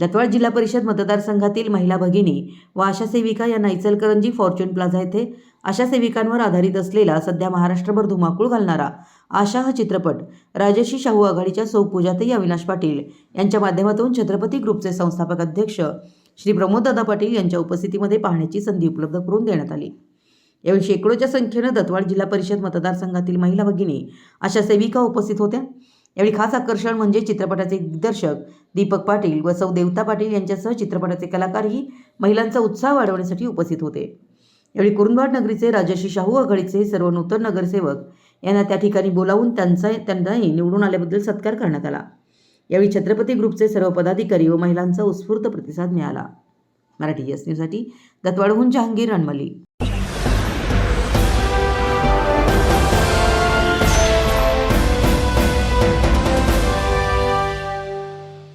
दत्वाड जिल्हा परिषद मतदारसंघातील महिला भगिनी व आशा सेविका यांना इचलकरंजी फॉर्च्यून प्लाझा येथे आशा सेविकांवर आधारित असलेला सध्या महाराष्ट्रभर धुमाकूळ घालणारा आशा हा चित्रपट राजर्षी शाहू आघाडीच्या सौ पूजाताई अविनाश पाटील यांच्या माध्यमातून छत्रपती ग्रुपचे संस्थापक अध्यक्ष श्री प्रमोददादा पाटील यांच्या उपस्थितीमध्ये पाहण्याची संधी उपलब्ध करून देण्यात आली. यावेळी शेकडोच्या संख्येनं दत्वाड जिल्हा परिषद मतदारसंघातील महिला भगिनी अशा सेविका उपस्थित होत्या. यावेळी खास आकर्षण म्हणजे चित्रपटाचे दिग्दर्शक दीपक पाटील व सौ देवता पाटील यांच्यासह चित्रपटाचे कलाकारही महिलांचा उत्साह वाढवण्यासाठी उपस्थित होते. यावेळी कुरुंदवाड नगरीचे राजश्री शाहू आघाडीचे सर्व नूतन नगरसेवक यांना त्या ठिकाणी बोलावून त्यांचा त्यांनाही निवडून आल्याबद्दल सत्कार करण्यात आला. यावेळी छत्रपती ग्रुपचे सर्व पदाधिकारी व महिलांचा उत्स्फूर्त प्रतिसाद मिळाला. मराठी एस न्यूजसाठी दत्वाडहून जहांगीर रणमली